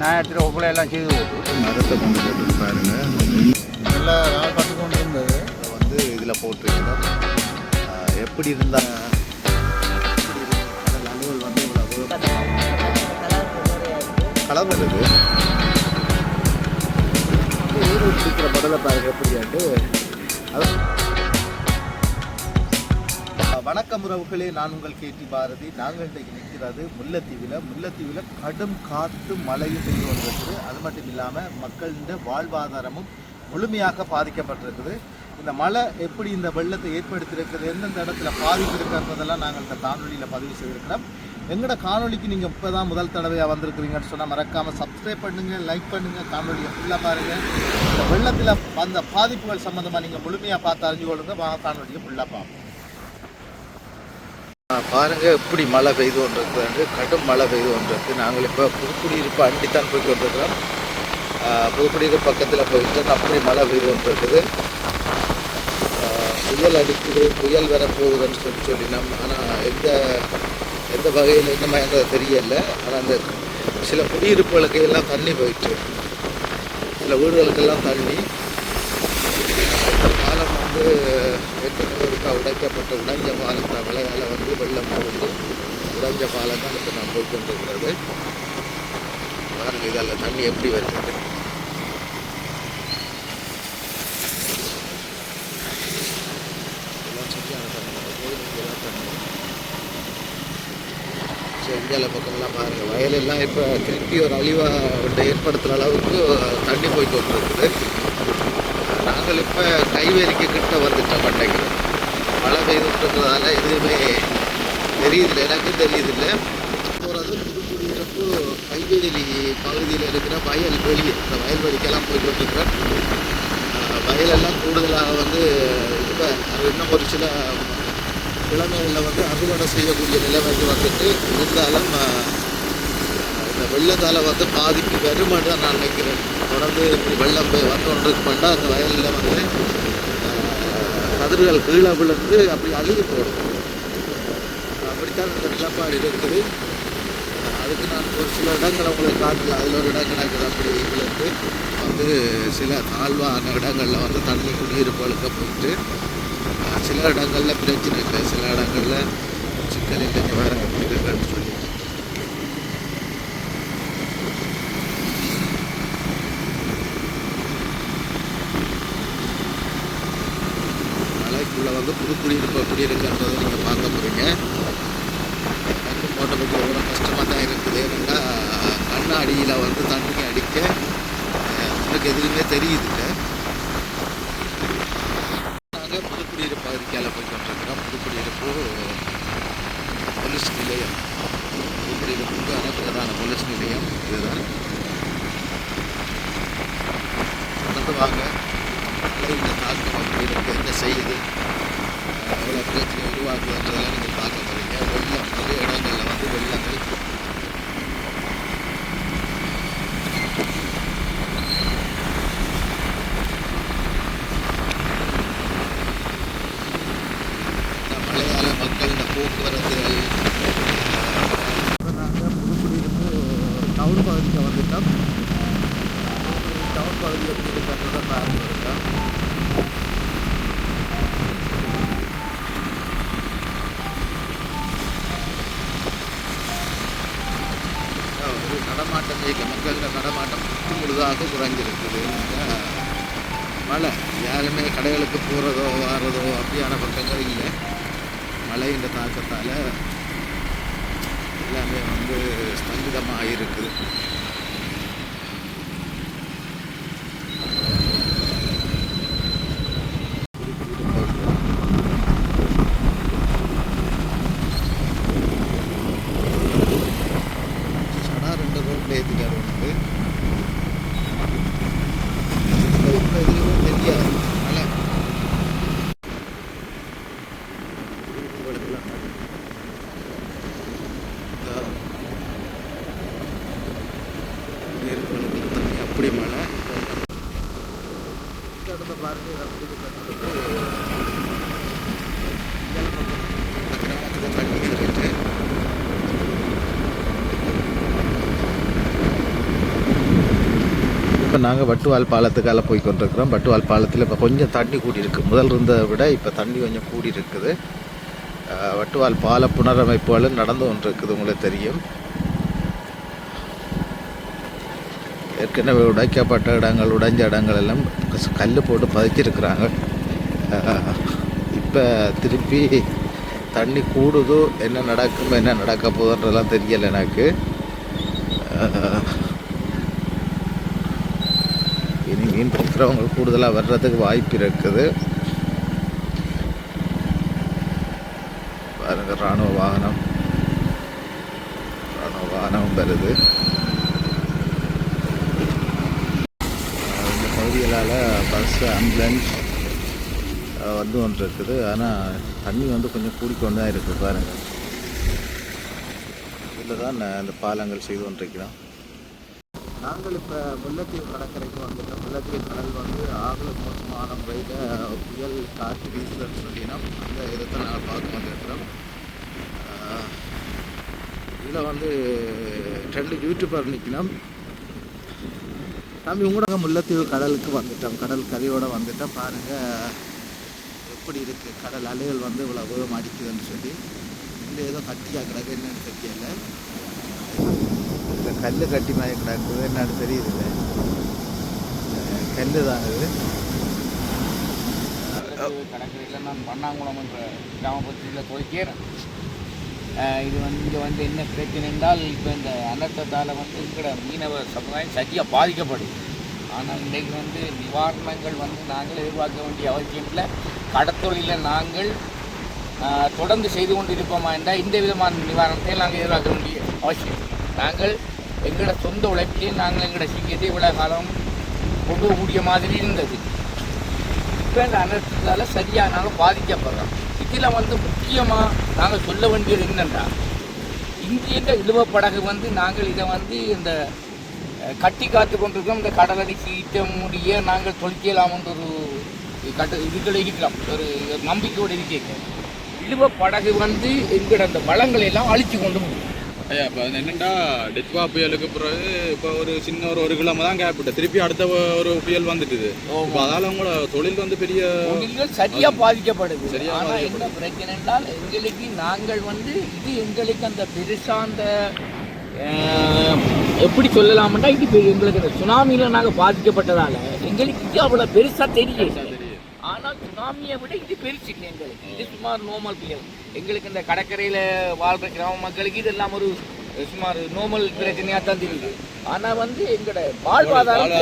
நான் எடுத்துகிட்டு உங்களை எல்லாம் செய்து மரத்தை கொண்டு போட்டு பாருங்க. நல்லா நாள் பட்டு கொண்டு இருந்தது வந்து இதில் போட்டிருக்கிறோம். எப்படி இருந்தா எப்படி இருக்கு? கடல் அலுவல் வந்து இவ்வளவு கலர் வருது ஊர் இருக்கிற படலை பாருங்க எப்படியாண்டு அது வணக்கம் உறவுகளே நான் உங்கள் கேட்டி பாரதி. நாங்கள் இன்றைக்கு நிற்கிறது முல்லைத்தீவில். முல்லைத்தீவில் கடும் காற்று மழையும் பெய்து வந்திருக்குது அது மட்டும் இல்லாமல் மக்களின் வாழ்வாதாரமும் முழுமையாக பாதிக்கப்பட்டிருக்குது. இந்த மழை எப்படி இந்த வெள்ளத்தை ஏற்படுத்தியிருக்குது எந்தெந்த இடத்துல பாதிப்பு இருக்கிறதெல்லாம் நாங்கள் இந்த காணொலியில் பதிவு செய்திருக்கிறோம். எங்களோட காணொலிக்கு நீங்கள் இப்போ தான் முதல் தடவையாக வந்திருக்கிறீங்கன்னு சொன்னால் மறக்காமல் சப்ஸ்கிரைப் பண்ணுங்கள் லைக் பண்ணுங்கள் காணொலியை ஃபுல்லாக பாருங்கள் இந்த வெள்ளத்தில் அந்த பாதிப்புகள் சம்மந்தமாக நீங்கள் முழுமையாக பார்த்து அறிஞ்சு கொள்ளுங்கள் வாங்க காணொலியை ஃபுல்லாக பார்ப்போம். பாருங்கள் எப்படி மழை பெய்து கொண்டிருக்கு கடும் மழை பெய்து கொண்டிருக்கு. நாங்கள் இப்போ புதுக்குடியிருப்பு அண்டித்தான் போய் கொண்டிருக்கிறோம். புதுக்குடியிருப்பு பக்கத்தில் போயிட்டு அப்படி மழை பெய்து கொண்டிருக்குது. புயல் அடிக்குது புயல் வரப்போகுதுன்னு சொல்லி சொல்லினோம். ஆனால் எந்த எந்த வகையில் என்ன மாதிரி தெரியல. ஆனால் அந்த சில குடியிருப்புகளுக்கு எல்லாம் தண்ணி போயிட்டு சில வீடுகளுக்கெல்லாம் தண்ணி. வந்து ஏற்கனவே ஒருக்கா உடைக்கப்பட்ட உடைஞ்ச பாலத்தை விளையால வந்து வெள்ளம் போகுது உடைஞ்ச பாலம் தான் இப்போ நான் போய்கொண்டிருக்கிறது பாருங்க இதில் தண்ணி எப்படி வருது. இதெல்லாம் செஞ்சால பக்கம்லாம் பாருங்கள் வயலெல்லாம் இப்போ திருப்பி ஒரு அழிவாக ஏற்படுத்துகிற அளவுக்கு தண்ணி போய் கொண்டிருக்குது. நாங்கள் இப்போ கைவேரிக்கு கிட்ட வந்துட்டோம் பண்டைக்கு மழை பெய்துன்றதுனால எதுவுமே தெரியுதில்லை எனக்கும் தெரியுதில்ல. போகிறது புதுக்குடியிருப்பு கைவேலி பகுதியில் இருக்கிற வயல் வெளி இந்த வயல்வெளிக்கெல்லாம் போய்கொண்டிருக்கிறேன் வயலெல்லாம் கூடுதலாக வந்து இப்போ அது இன்னும் ஒரு சில கிழமைகளில் வந்து அறுவடை செய்யக்கூடிய நிலைமைக்கு வந்துட்டு இருந்தாலும் இந்த வெள்ளத்தால் வந்து பாதிப்பு வருமானு தான் நான் நினைக்கிறேன். தொடர்ந்து இப்படி வெள்ளம் போய் வந்து கொண்டிருக்கா அந்த வயலில் வந்து கதிர்கள் கீழே விழுந்து அப்படி அழுகி போடும். அப்படித்தான் இந்த நிலப்பாடு இருக்குது. அதுக்கு நான் ஒரு சில இடங்களை உங்களுக்கு காட்டல அதில் ஒரு இடம் கிடக்குது அப்படி விழுந்து வந்து சில தாழ்வான இடங்களில் வந்து தண்ணி குடியிருப்புகளுக்கு போயிட்டு சில இடங்களில் பிரச்சனை இல்லை. சில இடங்களில் சிக்கல் இல்லைங்க வேறு இருக்குன்னு சொல்லி உள்ள வந்து புது குடியிருப்பு எப்படி நீங்கள் பார்க்க போகிறீங்க தண்ணி போட்ட கஷ்டமாக தான் இருக்குது. ஏன்னா கண்ணாடியில் வந்து தண்ணி அடிக்க உங்களுக்கு எதுவுமே தெரியுதுல்ல. நாங்கள் புது குடியிருப்பு பகுதிக்கால போய் கொண்டிருக்கிறோம். புது குடியிருப்பு போலீஸ் நிலையம். புது குடியிருப்புக்கு அனுப்புறதான போலீஸ் நிலையம் இதுதான் நடந்து வாங்க இந்த தாக்கம் அப்படி இருக்கு என்ன செய்யுது எவ்வளோ பிரச்சனை உருவாக்குதுன்றதெல்லாம் நீங்கள் பார்க்க போகிறீங்க வெள்ளம் நிறைய இடங்களில் வந்து வெள்ளங்கள் இந்த மலையாள மக்கள் இந்த போக்குவரத்துகள் நாங்கள் புதுக்குடியிருப்பு டவுன் பகுதிக்கு வந்துட்டோம் டவுன் பகுதியில் எப்படி இருக்கிறத பார்த்துருக்கோம் ஒரு நடமாட்டம் இயக்க மக்களோட நடமாட்டம் முழுதாக குறைஞ்சிருக்குது. மழை யாருமே கடைகளுக்கு போகிறதோ வர்றதோ அப்படியான பக்கங்கள் இல்லை. மழையின் தாக்கத்தால் எல்லாமே வந்து ஸ்தங்கிதமாக இருக்குது சடா ரெண்டு ரோட்டில் ஏற்றிட்டார் வந்து இப்போ எதுவுமே தெரியாது மழை வீடுகளுக்கெல்லாம் மழை. இந்த வீடுகளுக்கு தண்ணி அப்படி மழை இந்த இடத்த பாருங்க இப்போ நாங்கள் வட்டுவால் பாலத்துக்கால போய் கொண்டிருக்கிறோம். வட்டுவால் பாலத்தில் இப்போ கொஞ்சம் தண்ணி கூடி இருக்குது முதல் இருந்ததை விட இப்போ தண்ணி கொஞ்சம் கூடி இருக்குது வட்டுவால் பால புனரமைப்புகளும் நடந்து கொண்டிருக்குது உங்களுக்கு தெரியும். ஏற்கனவே உடைக்கப்பட்ட இடங்கள் உடைஞ்ச இடங்கள் எல்லாம் கல் போட்டு பதிச்சிருக்கிறாங்க. இப்போ திருப்பி தண்ணி கூடுதோ என்ன நடக்கும் என்ன நடக்க போகுதுன்றதெல்லாம் தெரியலை எனக்கு. இனி மீன் பிடிக்கிறவங்க கூடுதலாக வர்றதுக்கு வாய்ப்பு இருக்குது. பாருங்கள் இராணுவ வாகனம். இராணுவ வாகனம் வருது. இந்த பகுதிகளால் பஸ் ஆம்புலன்ஸ் வந்து ஒன்று இருக்குது. ஆனால் தண்ணி வந்து கொஞ்சம் கூடிக்கொண்டு தான் இருக்குது பாருங்கள் இதில் தான் நான் இந்த பாலங்கள் செய்து கொண்டிருக்கிறோம். நாங்கள் இப்போ முல்லைத்தீவு கடற்கரைக்கு வந்துட்டோம். முல்லைத்தீவு கடல் வந்து ஆகல மோசமான முறையில் புயல் காற்று வீசுதல் சொல்லினா அந்த இடத்தை நாங்கள் பார்க்க வந்துருக்கிறோம் இதில் வந்து ரெண்டு யூடியூபர் நிற்கணும். தம்பி உங்களோட முல்லைத்தீவு கடலுக்கு வந்துட்டோம். கடல் கரையோடு வந்துட்டோம் பாருங்கள் எப்படி இருக்குது கடல் அலைகள் வந்து இவ்வளோ வேகம் அடிக்குதுன்னு சொல்லி. இல்லை ஏதோ கட்டியாக கிடக்கு என்னன்னு தெரியல. இந்த கல் கட்டி மாதிரி கிடக்குது. என்னன்னு தெரியுதுல்ல. கல் தான் இது கடற்கரையில் நான் பண்ணாங்குளம் என்ற கிராமப்பகுதியில் துவைக்கிறேன் இது வந்து இங்கே வந்து என்ன பிரச்சனை என்றால் இப்போ இந்த அனர்த்தத்தால் வந்து இருக்கிற மீனவ சமுதாயம் சரியாக பாதிக்கப்படுது ஆனால் இன்றைக்கு வந்து நிவாரணங்கள் வந்து நாங்கள் எதிர்பார்க்க வேண்டிய அவசியம் இல்லை. கடத்தொழிலில் நாங்கள் தொடர்ந்து செய்து கொண்டு இருப்போமா என்றால் இந்த விதமான நிவாரணத்தை நாங்கள் எதிர்பார்க்க வேண்டிய அவசியம் நாங்கள் எங்களோட சொந்த உழைப்பிலே நாங்கள் எங்களோட சிங்கத்தை இவ்வளோ காலம் கொண்டு கூடிய மாதிரி இருந்தது. இப்போ இந்த அனர்த்தத்தால் சரியானாலும் பாதிக்கப்படுறோம். இதில் வந்து முக்கியமாக நாங்கள் சொல்ல வேண்டியது என்னென்னா இந்திய இழுவ படகு வந்து நாங்கள் இதை வந்து இந்த கட்டி காத்து கொண்டிருக்கோம். இந்த கடலடி சீட்ட முடிய நாங்கள் தொழிக்கலாம்ன்ற ஒரு கட்டு இதுகள் இருக்கிறோம். ஒரு நம்பிக்கையோடு இருக்கேன் இழுவ படகு வந்து எங்களோட அந்த வளங்களை எல்லாம் அழிச்சு கொண்டு போகும் ஐயா இப்போ என்னென்னா டெத்வா புயலுக்கு பிறகு இப்போ ஒரு சின்ன ஒரு ஒரு கிலோமீட்டர் தான் கேப்பிட்டு திருப்பி அடுத்த ஒரு புயல் வந்துட்டுது. இப்போ அதால் உங்களோட தொழில் வந்து பெரிய தொழில்கள் சரியா பாதிக்கப்படுது. சரியா என்ன. பிரச்சனை என்றால் எங்களுக்கு நாங்கள் வந்து இது எங்களுக்கு அந்த பெருசா அந்த எப்படி சொல்லலாம்னா இது எங்களுக்கு இந்த சுனாமியில நாங்க பாதிக்கப்பட்டதால எங்களுக்கு இது அவ்வளவு பெருசா தெரியல. ஆனால் சுனாமியை விட இது பெருசு எங்களுக்கு. இது சுமார் நோமல் புயல் எங்களுக்கு இந்த கடற்கரையில வாழ்கிற கிராம மக்களுக்கு இதெல்லாம் ஒரு சுமார் நோமல் பிரச்சனையா தான் தெரியுது. ஆனா வந்து எங்களோட வாழ்வாதாரம்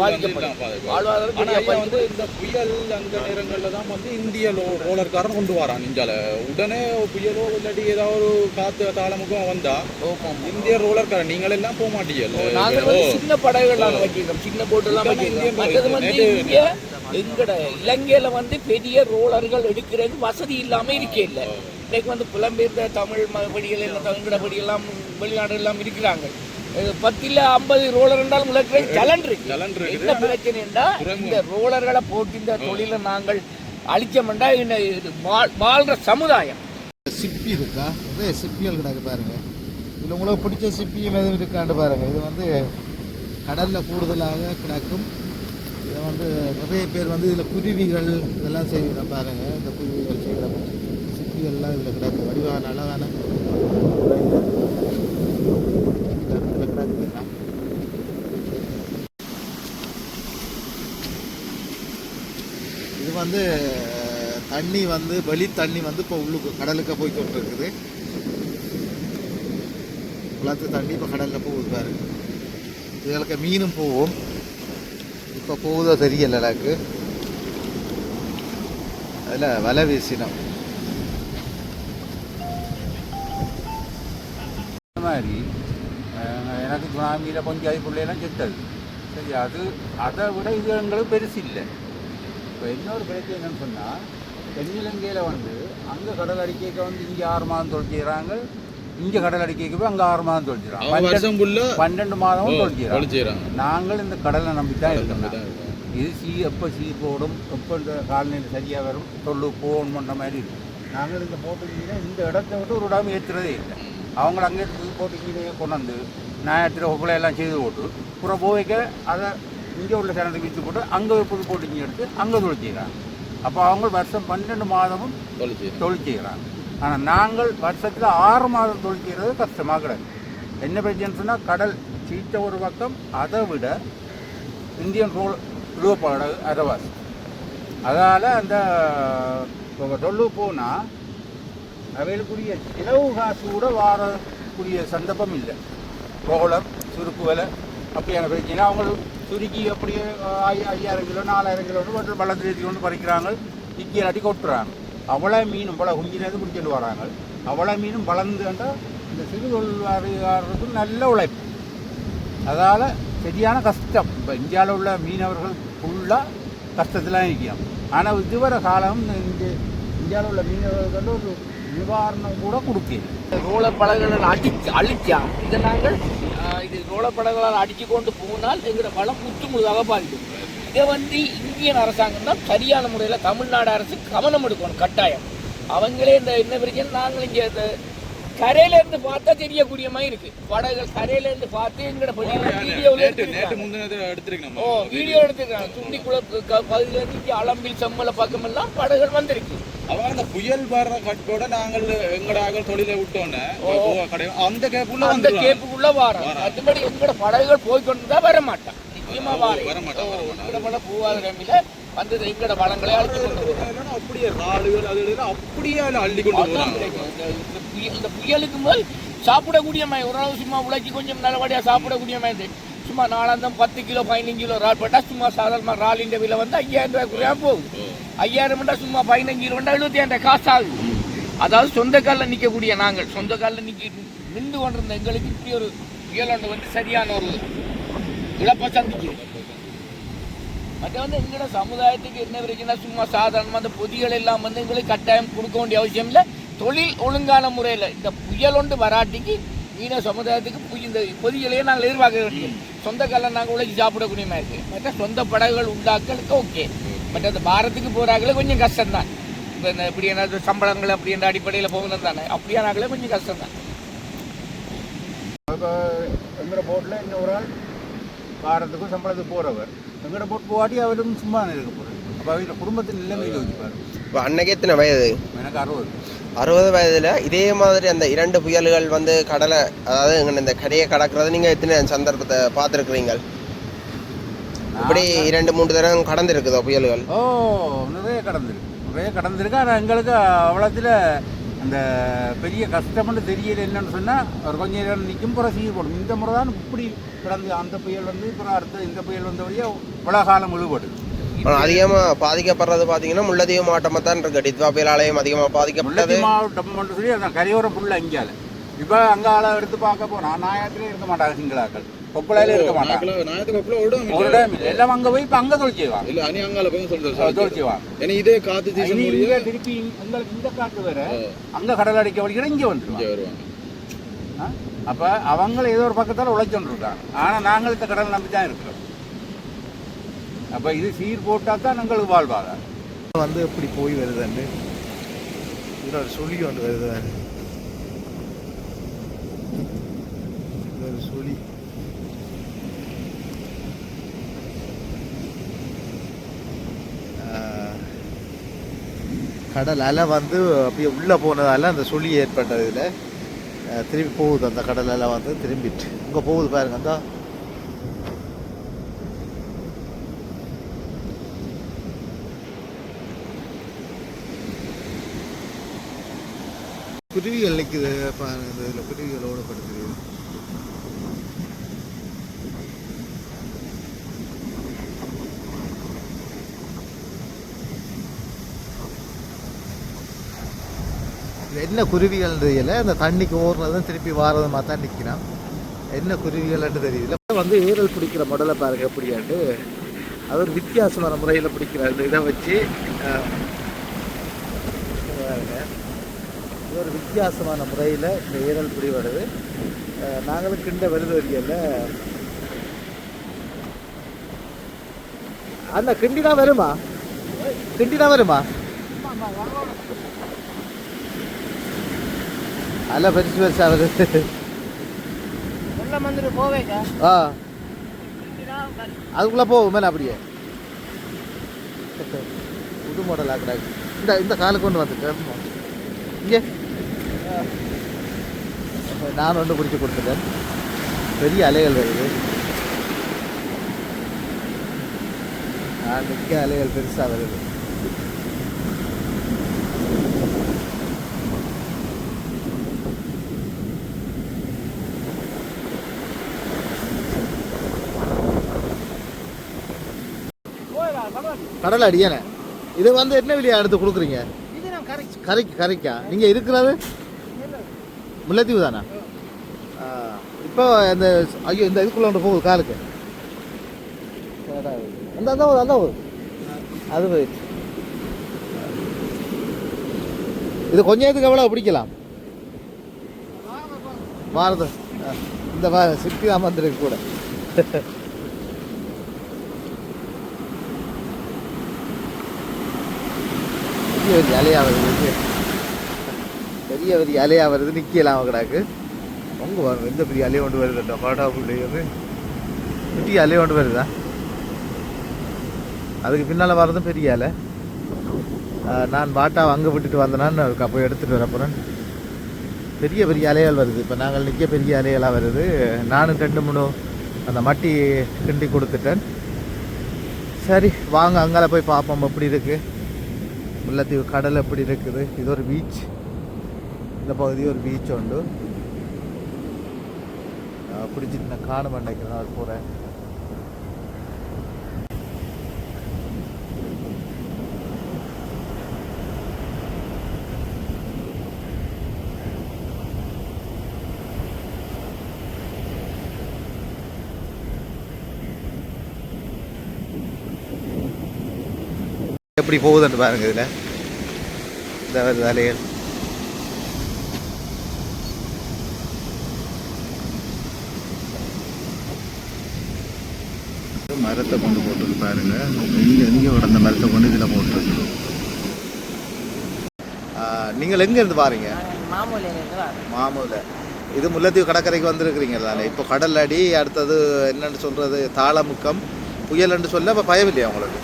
பாதிக்கப்படும். வாழ்வாதாரம் ஆனா சரியா ஐயா வந்து இந்த புயல் அந்த நேரங்கள்ல தான் வந்து இந்திய லோ ரோலர்காரன் கொண்டு வரான் இந்தியால. உடனே புயலோ இல்லாட்டி ஏதாவது ஒரு காத்து தாளமுகம் வந்தா பாதிக்கப்படும் இந்திய ரோலர்காரன் நீங்கள் எல்லாம் போக மாட்டீங்கல்ல நாங்கள் வந்து சின்ன படகுகள் நாங்கள் வச்சிருக்கோம். சின்ன போட் எல்லாம் இதானே வச்சிருக்கோம். எங்கட இலங்கையில வந்து பெரிய ரோலர்கள் எடுக்கிறது வசதி இல்லாம இருக்கே இல்ல. இன்னைக்கு வந்து புலம்பெயர்ந்த தமிழ் ம- படிகள் எல்லாம் தமிழ் படியெல்லாம் வெளிநாடு எல்லாம் இருக்கிறாங்க பத்துல ஐம்பது ரோலர் என்றால் உங்களுக்கு இருக்குது. என்ன பிரச்சனை என்றால் இந்த ரோலர்களை போட்டு இந்த தொழிலை நாங்கள் அழிச்சோம்னா இந்த இது வாழ்- வாழ்ற சமுதாயம். சிப்பி இருக்கா? அதே சிப்பிகள் கிடக்கு பாருங்க. இதில் உங்களுக்கு பிடிச்ச சிப்பிகள் எதுவும் இருக்காண்டு பாருங்க. இது வந்து கடலில் கூடுதலாக கிடக்கும். இதை வந்து நிறைய பேர் வந்து இதில் குருவிகள் இதெல்லாம் செய்கிற பாருங்க. இந்த குருவிகள் செய்கிற சிப்பிகள்லாம் இதில் கிடக்கு. வடிவான அழகான இது வந்து தண்ணி வந்து வெளி தண்ணி வந்து இப்போ உள்ளுக்கு கடலுக்கு போய் கொண்டிருக்குது குளத்து தண்ணி இப்போ கடலில் போகுது பாருங்க இதுகளுக்கு மீனும் போகும். இப்போ போகுதோ தெரியல எனக்கு. அதில் வலை வீசினோம். மாதிரி எனக்கு சுனாமியில் பஞ்சாயத்து பிள்ளையெல்லாம் செத்தது சரி அது அதை விட இது எங்களுக்கு பெருசு இல்லை. இப்போ இன்னொரு பிரச்சனை என்னன்னு சொன்னால் தென்னிலங்கையில் வந்து அங்கே கடல் அடிக்கைக்கு வந்து இங்கே ஆறு மாதம் தொழிற்சிக்கிறாங்க இங்கே கடல் அடிக்கைக்கு போய் அங்கே ஆறு மாதம் ஃபுல்லா பன்னெண்டு மாதமும் தொழிற்சிக்கிறாங்க நாங்கள் இந்த கடலை நம்பி தான் இருக்கோம் இருக்கோம். இது சீ எப்போ சீ போடும் எப்போ இந்த காலநிலை சரியாக வரும் சொல்லு போகணுன்ற மாதிரி இருக்கு நாங்கள் இந்த போட்டுக்கிட்டீங்கன்னா இந்த இடத்த விட்டு ஒரு இடம் ஏற்றுறதே இல்லை. அவங்கள அங்கே போட்டுக்கிட்டே கொண்டாந்து நியாயத்தில் ஒப்பளை எல்லாம் செய்து போட்டு அப்புறம் போய்க்க அதை இங்கே உள்ள சேனலை விற்று போட்டு அங்கே புது போட்டு இங்கே எடுத்து அங்கே தொழில் செய்கிறாங்க. அப்போ அவங்க வருஷம் பன்னெண்டு மாதமும் தொழில் செய்கிறாங்க. ஆனால் நாங்கள் வருஷத்தில் ஆறு மாதம் தொழில் செய்கிறது கஷ்டமாக கிடையாது என்ன பிரச்சனை சொன்னால் கடல் சீட்ட ஒரு பக்கம் அதை விட இந்தியன் ரோல் இழுவப்படாது அரவாசி அதால் அந்த தொல்லு போனால் அவைகளுக்குரிய செலவு காசு கூட வாரக்கூடிய சந்தர்ப்பம் இல்லை கோலம் சுருக்கு விலை அப்படியான பிரச்சனை. அவங்க சுருக்கி அப்படியே ஐ- ஐயாயிரம் கிலோ நாலாயிரம் கிலோ வந்து பள்ளத்தில் ஏற்றி கொண்டு பறிக்கிறாங்க. இக்கி இல்லாட்டி கொட்டுறாங்க. அவ்வளோ மீனும் பல குஞ்சிலேருந்து பிடிச்சிட்டு வராங்க. அவ்வளோ மீனும் வளர்ந்துட்டா இந்த சிறு தொழிலாளர்களுக்கு நல்ல உழைப்பு. அதால் சரியான கஷ்டம். இப்போ இந்தியாவில் உள்ள மீனவர்கள் ஃபுல்லாக கஷ்டத்தில் இருக்கிறோம் ஆனால் இதுவரை காலம் இந்த இந்தியாவில் உள்ள மீனவர்கள் ஒரு நிவாரணம் கூட கொடுக்கல. ரோலப்படகுகள் அடிச்சு அழிச்சா. இதை நாங்கள் இது ரோலப்படகுகளால் அடித்து கொண்டு போனால் எங்களோட வளம் முற்று முழுதாக பாதிக்கும். இதை வந்து இந்தியன் அரசாங்கம் தான் சரியான முறையில் தமிழ்நாடு அரசு கவனம் எடுக்கணும் கட்டாயம். அவங்களே இந்த என்ன பிரச்சனை? நாங்கள் இங்கே இந்த கரையில இருந்து பார்த்தா தெரியக்கூடிய மாதிரி இருக்கு. படகுகள் கரையில இருந்து பார்த்து நேற்று முந்தினத்தை எடுத்துருக்கேன் ஓ வீடியோ. எடுத்துக்கிறாங்க துண்டிக்குள்ள பகுதியில இருந்து அலம்பில் செம்மல பக்கமெல்லாம் படகுகள் வந்திருக்கு. அவன் அந்த புயல் வர்ற கட்டோட நாங்கள் எங்கட தொழிலை விட்டோன்னே அந்த கேப்புள்ள அந்த கேப்புக்குள்ள வாரம் மற்றபடி எங்களோட படகுகள் போய் கொண்டு தான் வர மாட்டான் நிச்சயமா வாரம் வர மாட்டான், பூவாத ரமில வந்து எங்களோட வளங்களை அழைத்து கொண்டு வரும் அப்படியே ராடுகள் அது அப்படியே அள்ளி கொண்டு கிடைக்கும். இந்த- இந்த புயல். இந்த புயலுக்கு முதல் சாப்பிடக்கூடிய மாதிரி ஒரு நாள் சும்மா உழைச்சி கொஞ்சம் நல்லபடியா சாப்பிடக்கூடிய மாதிரி. சும்மா நாலாந்தம் பத்து கிலோ பதினஞ்சு கிலோ ரால் போட்டா சும்மா சாதாரணமாக ராலின்ற விலை வந்து ஐயாயிரம் ரூபாய் குறையா போகுது. ஐயாயிரம் சும்மா பதினஞ்சு கிலோ எழுபத்தி ஆயிரம் காசு ஆகுது அதாவது சொந்த காலில் நிற்கக்கூடிய நாங்கள் சொந்த காலில் நிற்க நின்று கொண்டிருந்த எங்களுக்கு இப்படி ஒரு புயல் ஒன்று வந்து சரியான ஒரு இழப்பை சந்திக்குது. மற்ற வந்து எங்களோட சமுதாயத்துக்கு என்ன பிரச்சனை சும்மா சாதாரணமாக அந்த பொதிகள் எல்லாம் வந்து எங்களுக்கு கட்டாயம் கொடுக்க வேண்டிய அவசியம் இல்லை தொழில் ஒழுங்கான முறையில் இந்த புயல் ஒன்று வராட்டிக்கு மீன சமுதாயத்துக்கு புய- இந்த பொதிகளையே நாங்கள் எதிர்பார்க்க வேண்டியது சொந்த காலில் நாங்கள் உழைச்சி சாப்பிடக்கூடிய மாதிரி இருக்குது மற்ற சொந்த படகுகள் உண்டாக்களுக்கு ஓகே பட் அந்த பாரத்துக்கு போகிறாங்களே கொஞ்சம் கஷ்டம்தான் இப்போ இந்த இப்படி என்ன சம்பளங்கள் அப்படின்ற அடிப்படையில் போகணும் தானே அப்படியானாங்களே கொஞ்சம் கஷ்டம்தான் இப்போ எங்கிற போட்டில் இன்னொரு ஆள் வாரத்துக்கும் சம்பளத்துக்கு போகிறவர் எங்களோட போட் போகாட்டி அவரும் சும்மா இருக்க போகிறார் அப்போ அவங்க குடும்பத்தின் நிலைமை யோசிப்பார் இப்போ அன்னைக்கு எத்தனை வயது? எனக்கு அறுபது. அறுபது வயதில் இதே மாதிரி அந்த இரண்டு புயல்கள் வந்து கடலை அதாவது இங்க இந்த கரையை கடக்கிறது நீங்கள் எத்தனை சந்தர்ப்பத்தை பார்த்துருக்குறீங்க இப்படி இரண்டு மூன்று தரம் கடந்திருக்குதோ புயல்கள்? ஓ நிறைய கடந்திருக்கு. நிறைய கடந்திருக்கு. ஆனால் எங்களுக்கு அவ்வளோத்தில் அந்த பெரிய கஷ்டம்னு தெரியல என்னன்னு சொன்னால் ஒரு கொஞ்ச நேரம் நிற்கும் பிறகு சீர் போடும் இந்த முறை தான் இப்படி கிடந்து அந்த புயல் வந்து அப்புறம் அடுத்த இந்த புயல் வந்தபடியே இவ்வளோ காலம் இழுபடுது அதிகமாக பாதிக்கப்படுறது பார்த்தீங்கன்னா முள்ளதீவு மாவட்டமாக தான் இருக்கு. டித்வா புயலாலயம் அதிகமாக பாதிக்கப்பட்டது. மாவட்டம் சொல்லி அந்த கரையோரம் ஃபுல்லாக இங்கால இப்போ அங்கே ஆளை எடுத்து பார்க்க போனால் நாயாத்திலே இருக்க மாட்டாங்க சிங்களாக்கள். கொப்பளையில இருக்க மாட்டாங்க. நாயத்துக்கு அப்புறம் விடும் ஒரு டைம் இல்லை. எல்லாம் அங்கே போய் இப்போ அங்கே தொழில் செய்வாங்க. இல்ல அனி அங்கால போய் செய்வாங்க. ஏன்னா இதே காத்து சீசன் இங்க திருப்பி எங்களுக்கு இந்த காட்டு வேற. அங்கே கடல் அடிக்க வழிக்கிற இங்கே இங்க வந்துடுவாங்க வருவாங்க அப்போ அவங்க ஏதோ ஒரு பக்கத்தால் உழைச்சோன்னு இருக்காங்க ஆனால் நாங்கள் இந்த கடல் நம்பி தான் இருக்கிறோம். அப்போ இது சீர் போட்டால் தான் எங்களுக்கு வாழ்வாதாரம். வந்து எப்படி போய் வருதுன்னு? இதில் ஒரு சுழி ஒன்று வருது இது ஒரு சுழி ஆஹ், கடல் அலை வந்து அப்படியே உள்ளே போனதால அந்த சுழி ஏற்பட்டது இதில். திரும்பி போகுது அந்த கடல் அலை வந்து திரும்பிட்டு. இங்கே போகுது பாருங்க அந்த குருவிகள் நிற்குது பாருங்க இந்த இதில் குருவிகள் ஓடப்படுத்துது என்ன குருவிகள் தெரியல. அந்த தண்ணிக்கு ஓடுறதும் திருப்பி வாரதுமா தான் நிற்கிறான். என்ன குருவிகள்னு தெரியல. வந்து ஏரல் பிடிக்கிற முடலை பாருங்க எப்படியாண்டு. அது ஒரு வித்தியாசமான முறையில் பிடிக்கிறார் இந்த இதை வச்சு. இது ஒரு வித்தியாசமான முறையில் இந்த ஏரல் பிடி வருது. நாங்களும் கிண்ட வருது வரையில் அந்த கிண்டினா வருமா? கிண்டினா வருமா? அல்ல பெருசு பெருசா வருது ஆ அதுக்குள்ளே போகும் மேலே அப்படியே புது மாடல் ஆக்குறாங்க இந்த இந்த காலுக்கு கொண்டு வந்துட்டேன் இங்கே நான் ஒன்று பிடிச்சி கொடுத்துட்டேன் பெரிய அலைகள் வருது நான் நிற்க அலைகள் பெருசாக வருது கடல் அடியானே இது வந்து என்ன விலையா எடுத்து கொடுக்குறீங்க? கரைக்கு கரைக்கா? நீங்கள் இருக்கிறது முல்லைத்தீவு தானா? இப்போ இந்த ஐயோ இந்த இதுக்குள்ள ஒன்று போகுது காலுக்கு. அந்த அந்த அந்த அது போயிடுச்சு. இது கொஞ்ச நேரத்துக்கு எவ்வளோ பிடிக்கலாம்? பாரத ஆ, இந்த பா சிப்பி தான் வந்துருக்கு கூட. பெரிய பெரிய வருது பெரிய பெரிய அலையாக வருது நிற்கலாம் கிடாக்கு. உங்க பாருங்க எந்த பெரிய அலையை கொண்டு வருது பாடா பிள்ளைங்க பெரிய அலையை கொண்டு வருதா? அதுக்கு பின்னால் வர்றதும் பெரிய அலை நான் பாட்டாவை அங்கே விட்டுட்டு வந்தேனான்னு அப்போ எடுத்துகிட்டு வரப்போகிறேன் பெரிய பெரிய அலைகள் வருது. இப்போ நாங்கள் நிற்க பெரிய அலைகளாக வருது. நானும் ரெண்டு மூணு அந்த மட்டி கிண்டி கொடுத்துட்டேன். சரி வாங்க அங்கால போய் பார்ப்போம். எப்படி இருக்குது முல்லைத்தீவு கடல் எப்படி இருக்குது? இது ஒரு பீச் இந்த பகுதி ஒரு பீச் உண்டு. பிடிச்சிட்டு நான் காணும் நினைக்கிறேன் போகிறேன் எப்படி போகுதுன்னு பாருங்க இதில். இந்த வருது அலைகள் மரத்தை கொண்டு போட்டுருக்கு பாருங்க. இங்கே இங்கே உடந்த மரத்தை கொண்டு இதில் போட்டுருக்கு. நீங்கள் எங்கேருந்து பாருங்க மாமூல. இது முல்லைத்தீவு கடற்கரைக்கு வந்திருக்கிறீங்க தானே இப்போ கடல் அடி அடுத்தது என்னன்னு சொல்கிறது தாளமுக்கம் புயல்னு சொல்ல இப்போ பயம் இல்லையா உங்களுக்கு?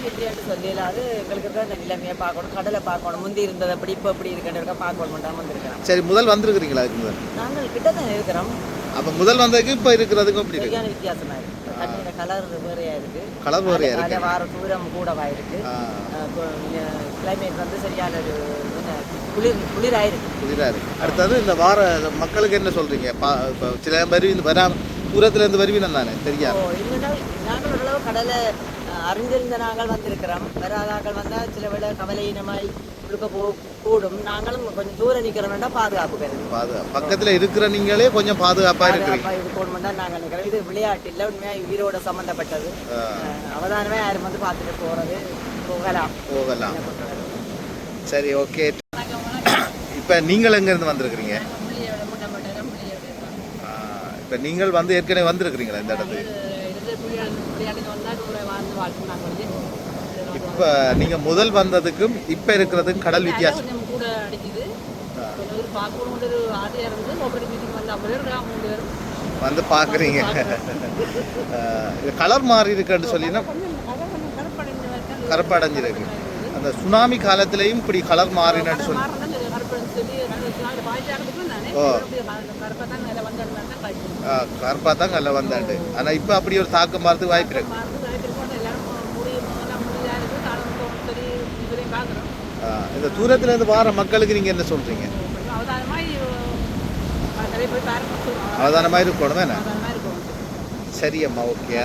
பையன் இல்லையாட்டு சொல்லிடலாது எங்களுக்கு இருக்க அந்த நிலைமையை பார்க்கணும். கடலை பார்க்கணும். முந்தி இருந்தது அப்படி இப்போ எப்படி இருக்குன்றத பார்க்கணும் தான் வந்திருக்கிறோம். சரி முதல் வந்திருக்கிறீங்களா அதுக்கு முதல்? நாங்கள் கிட்ட தான் இருக்கிறோம். அப்போ முதல் வந்ததுக்கு இப்போ இருக்கிறதுக்கும் இருக்கு. சரியான வித்தியாசமா இருக்கு. தண்ணியோட கலர் வேறையா இருக்கு. கலர் வேறையா அதுல இருக்கு. வார தூரம் கூடவா இருக்கு. ஆ, கிளைமேட் வந்து சரியான ஒரு குளிர் குளிராயிருக்கு புதிதா இருக்கு. அடுத்தது இந்த வார மக்களுக்கு என்ன சொல்றீங்க? பா இப்போ சில வருவி இந்த வரா தூரத்துல இருந்து வருவீனம் தானே? இல்லைன்னா நாங்கள் ஓரளவு கடலை அறிந்திருந்த நாங்கள் வந்திருக்கிறோம். வராதாக்கள் வந்தால் சில வேளை கவலையினமாய் இருக்க போ கூடும். நாங்களும் கொஞ்சம் தூரம் நிற்கிறோம்னா பாதுகாப்பு கருது பாது பக்கத்துல இருக்கிற நீங்களே கொஞ்சம் பாதுகாப்பா இருக்கிறீங்க. பாதுகாப்பா இருக்கணும் தான் நாங்கள் நினைக்கிறோம் இது விளையாட்டு இல்லை உண்மையாக உயிரோட சம்மந்தப்பட்டது அவதானமே யாரும் வந்து பார்த்துட்டு போகிறது போகலாம். போகலாம். சரி ஓகே. இப்போ நீங்கள் எங்க இருந்து வந்திருக்கிறீங்க இப்போ நீங்கள் வந்து ஏற்கனவே வந்திருக்கிறீங்களா இந்த இடத்துக்கு? இப்போ நீங்க முதல் வந்ததுக்கும் இப்போ இருக்கிறதுக்கும் கடல் வித்தியாசம். கொஞ்சம் கூட அடிக்குது. கொஞ்சம் ஒரு பார்க்கணும் ஒரு ஆசையாக இருந்தது. ஒவ்வொரு மீட்டிங் வந்து ஐம்பது பேர் இருக்காங்க மூணு பேர் வந்து பார்க்குறீங்க. கலர் மாறி இருக்குன்னு சொல்லினா கருப்படைஞ்சிருக்கு. அந்த சுனாமி காலத்திலையும் இப்படி கலர் மாறினு சொல்லி நாங்கள் ஓ. கருப்பை தான் நல்ல வந்தாண்டு ஆனா இப்போ அப்படி ஒரு தாக்கம் மாறதுக்கு வாய்ப்பு இருக்கு மாறுது காய்ச்சி போட்டு எல்லாரும் முடியும் எல்லாம் முடிஞ்சா இருக்குது காலம் சரி இவரையும் பார்க்குறோம் ஆ, இந்த தூரத்துல இருந்து வார மக்களுக்கு நீங்க என்ன சொல்றீங்க? கொஞ்சம் அவதானமாக இருக்கணும் வேணா அவதானமாக இருக்கும் சரி அம்மா ஓகே.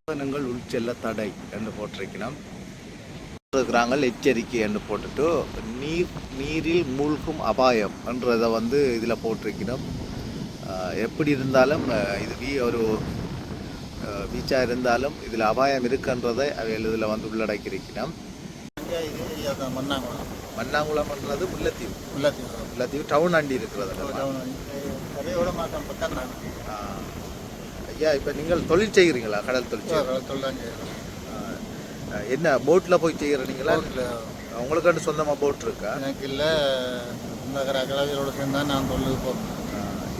வாகனங்கள் உள்செல்ல தடை என்று போட்டிருக்கணும் இருக்கிறாங்க எச்சரிக்கை என்று போட்டுட்டு நீர் நீரில் மூழ்கும் அபாயம் என்றதை வந்து இதில் போட்டிருக்கணும் எப்படி இருந்தாலும் இது வீ ஒரு பீச்சாக இருந்தாலும் இதில் அபாயம் இருக்குன்றதை அவைகள் இதில் வந்து உள்ளடக்கியிருக்கணும் மன்னாங்குளம் மன்னாங்குளம்ன்றது முல்லைத்தீவு. முல்லைத்தீவு. முல்லைத்தீவு டவுன் அண்டி இருக்கிறது ஐயா இப்போ நீங்கள் தொழில் செய்கிறீங்களா? கடல் தொழில் என்ன போட்டில் போய் செய்கிறீங்களா உங்களுக்கு சொந்தமாக போட் இருக்கா? எனக்கு இல்லை. இந்த கலவையோட சேர்ந்து தான் நான் தொழிலுக்கு போகிறேன்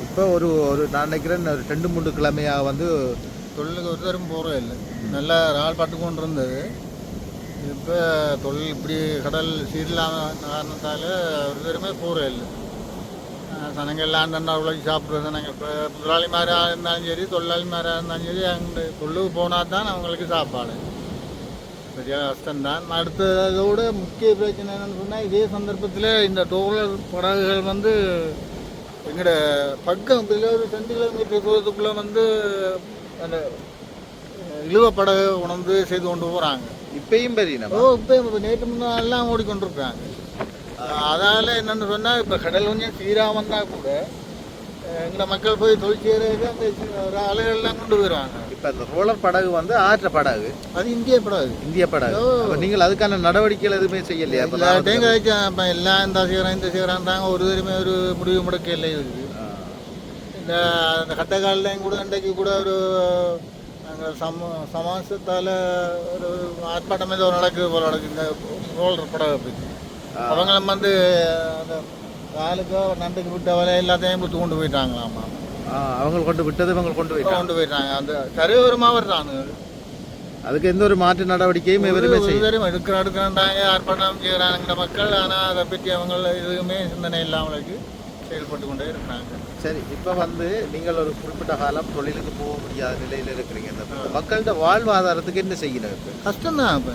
இப்போ ஒரு ஒரு நான் நினைக்கிறேன் ஒரு ரெண்டு மூணு கிழமையாக வந்து தொழிலுக்கு ஒரு தரம் போகிறே இல்லை. நல்லா ஆள் பட்டு கொண்டு இருந்தது. இப்போ தொழில் இப்படி கடல் சீரில்லாத காரணத்தால் ஒரு பேருமே கூற இல்லை. சனங்க எல்லாம் நல்லா உழைச்சி சாப்பிட்ற சனங்க இப்போ முதலாளிமாராக இருந்தாலும் சரி தொழிலாளிமாராக இருந்தாலும் சரி அங்கே தொழிலுக்கு போனால் தான் அவங்களுக்கு சாப்பாடு. பெரிய கஷ்டம்தான் அடுத்ததோட முக்கிய பிரச்சனை என்னென்னு சொன்னால் இதே சந்தர்ப்பத்தில் இந்த டோலர் படகுகள் வந்து எங்களோட பக்கம் இதில் ஒரு ரெண்டு கிலோமீட்டர் தூரத்துக்குள்ளே வந்து அந்த இழுவ படகு உணர்ந்து செய்து கொண்டு போகிறாங்க இப்பயும் பெரிய ஓ இப்போ நேற்று முன்னாலாம் ஓடிக்கொண்டிருக்காங்க அதால் என்னென்னு சொன்னால் இப்போ கடல் கொஞ்சம் சீராக வந்தால் கூட எங்களை மக்கள் போய் செய்கிறதுக்கு அந்த ஆளுகள்லாம் கொண்டு போயிடுவாங்க இப்ப இந்த ரோலர் படகு வந்து ஆற்ற படகு. அது இந்திய படகு. இந்திய படகு. நீங்கள் அதுக்கான நடவடிக்கைகள் எதுவுமே செய்யலையா? தேங்காய் இப்போ எல்லாம் இந்த செய்கிறோம் இந்த செய்கிறான்றாங்க ஒரு தடவை ஒரு முடிவு முடக்க இல்லை இருக்குது. இந்த அந்த கட்டக்காலிலையும் கூட இன்றைக்கு கூட ஒரு நாங்கள் சம சமாசத்தால் ஒரு ஆர்ப்பாட்டம் ஏதோ நடக்குது போல நடக்குது. இந்த ரோலர் படகை பற்றி அவங்களும் வந்து அந்த காலுக்கோ நண்டுக்கு விட்ட வலை எல்லாத்தையும் விட்டு கொண்டு போயிட்டாங்களாமா. அவங்க கொண்டு விட்டது இவங்க கொண்டு போயிட்டாங்க. கொண்டு போயிட்டாங்க. அந்த கரையோரமாக வர்றாங்க அதுக்கு எந்த ஒரு மாற்று நடவடிக்கையும் எவருமே செய்ய ஒரு எடுக்கிற எடுக்கிறாங்க ஆர்ப்பாட்டம் செய்கிறாங்க மக்கள் ஆனால் அதை பற்றி அவங்க எதுவுமே சிந்தனை இல்லாமலுக்கு செயல்பட்டு கொண்டே இருக்கிறாங்க. சரி இப்போ வந்து நீங்கள் ஒரு குறிப்பிட்ட காலம் தொழிலுக்கு போக முடியாத நிலையில் இருக்கிறீங்க. இந்த மக்கள்கிட்ட வாழ்வாதாரத்துக்கு என்ன செய்யணும் இப்போ? கஷ்டம்தான் இப்போ.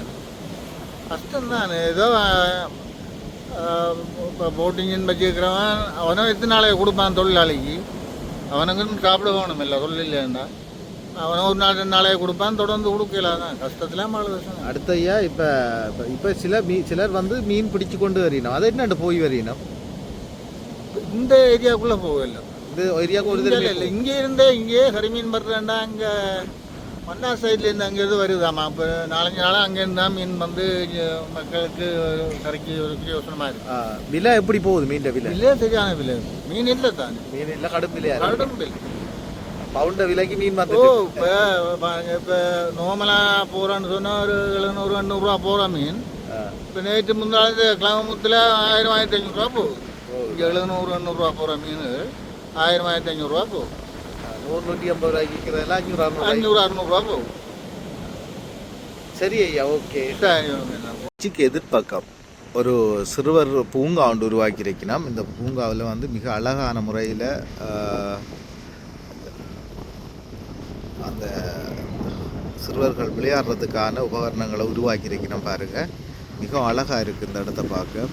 கஷ்டம்தான். ஏதோ இப்போ போட்டிங்கன்னு வச்சுக்கிறவன் அவனும் எத்தனை நாளைக்கு கொடுப்பான் தொழிலாளிக்கு? அவனுக்குன்னு சாப்பிட வேணும் இல்லை தொழில் இல்லைன்னா. அவனும் ஒரு நாள் ரெண்டு நாளைக்கு கொடுப்பான் தொடர்ந்து கொடுக்கல. தான் கஷ்டத்தில் அடுத்த ஐயா இப்போ இப்போ சில மீ சிலர் வந்து மீன் பிடிச்சு கொண்டு வரையணும் அதை என்னண்டு போய் வரையணும் இந்த ஏரியாவுக்குள்ளே போகல. இந்த ஏரியாவுக்கு ஒரு இங்கே தடவை இல்லை. இங்கே இருந்தே இங்கேயே கரிமீன் படுறேன்டா அங்கே மன்னா சைட்லேருந்து அங்கேருந்து வருதாம்மா இப்போ நாலஞ்சு நாளாக அங்கேருந்து தான் மீன் வந்து இங்க மக்களுக்கு கரைக்கு ஒரு பிரயோசனமாக இருக்கு. ஆ, விலை எப்படி போகுது மீன் விலை? விலை சரியான விலை. மீன் இல்லை தானே. மீன் இல்லை கடும் விலையா கடும் விலை. பவுண்ட விலைக்கு மீன் ஓ மாத்திட்டு இப்போ இப்போ நோமலாக போகிறான்னு சொன்னால் ஒரு எழுநூறு எண்ணூறுரூவா போகிற மீன். இப்போ நேற்று முந்தாள் கிளம்பத்தில் ஆயிரம் ஆயிரத்தி ஐநூறுரூவா போகுது. இங்கே எழுநூறு எண்ணூறுரூவா போகிற மீன். ஆயிரம் ஆயிரத்தி ஐநூறுரூவா போகும். நூறு நூற்றி ஐம்பது ரூபாய்க்கு விற்கிறதெல்லாம் அஞ்சூறு அறுநூறு அஞ்சூறு அறுநூறுவா போகும். சரி ஐயா ஓகே. சரி கொச்சிக்கு எதிர்ப்பக்கம் ஒரு சிறுவர் பூங்கா ஒன்று உருவாக்கி இருக்கணும் இந்த பூங்காவில் வந்து மிக அழகான முறையில் அந்த சிறுவர்கள் விளையாடுறதுக்கான உபகரணங்களை உருவாக்கி இருக்கணும் பாருங்க. மிகவும் அழகாக இருக்குது இந்த இடத்த பார்க்க.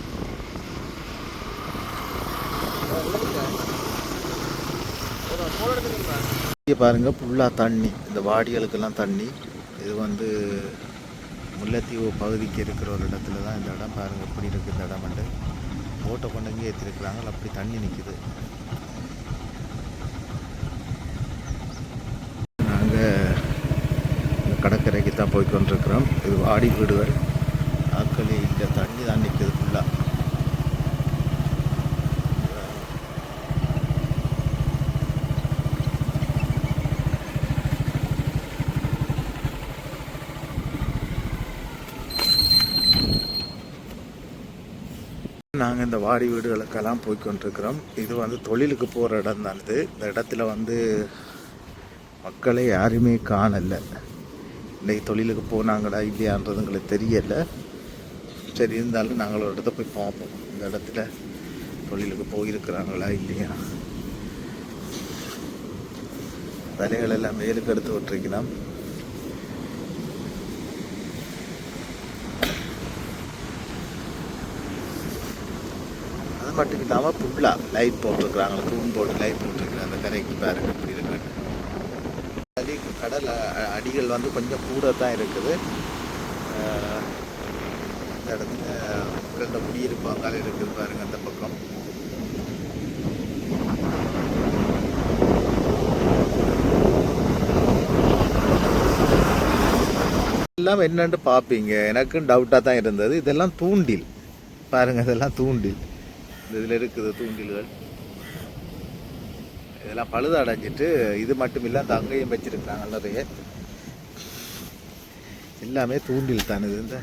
இங்கே பாருங்க ஃபுல்லாக தண்ணி. இந்த வாடிகளுக்கெல்லாம் தண்ணி. இது வந்து முல்லைத்தீவு பகுதிக்கு இருக்கிற ஒரு இடத்துல தான் இந்த இடம். பாருங்க எப்படி இருக்குது இந்த இடம் வந்து. போட்டை கொண்டு இங்கே ஏற்றிருக்கிறாங்க. அப்படி தண்ணி நிற்குது நாங்கள் இந்த கடற்கரைக்கு தான் போய் கொண்டிருக்கிறோம். இது வாடி வீடுகள். ஆக்களே இங்கே தண்ணி தான் நிற்குது ஃபுல்லாக நாங்கள் இந்த வாடி வீடுகளுக்கெல்லாம் போய் கொண்டிருக்கிறோம். இது வந்து தொழிலுக்கு போகிற இடம் தான் இது. இந்த இடத்துல வந்து மக்களை யாருமே காணலை. இன்றைக்கு தொழிலுக்கு போனாங்களா இல்லையான்றது எங்களுக்கு தெரியலை. சரி இருந்தாலும் நாங்கள் ஒரு இடத்த போய் பார்ப்போம். இந்த இடத்துல தொழிலுக்கு போயிருக்கிறாங்களா இல்லையா? தலைகள் எல்லாம் மேலுக்கு எடுத்து விட்டுருக்கலாம் அது மட்டும் இல்லாமல் ஃபுல்லாக லைட் போட்டிருக்கிறாங்க. தூண் போட்டு லைட் போட்டிருக்கிறாங்க. அந்த கரைக்கு பாருங்க இப்படி இருக்குன்னு அடி கடல் அடிகள் வந்து கொஞ்சம் கூட தான் இருக்குது. அஹ் இந்த இடத்துல ரெண்டு குடியிருப்பாங்க இருக்குது பாருங்க அந்த பக்கம். எல்லாம் என்னென்னு பார்ப்பீங்க. எனக்கும் டவுட்டாக தான் இருந்தது. இதெல்லாம் தூண்டில். பாருங்கள் இதெல்லாம் தூண்டில். இந்த இதில் இருக்குது தூண்டில்கள். இதெல்லாம் பழுது அடைஞ்சிட்டு இது மட்டும் இல்லை அந்த அங்கேயும் வச்சிருக்காங்க நிறைய. எல்லாமே தூண்டில் தான் இது. இந்த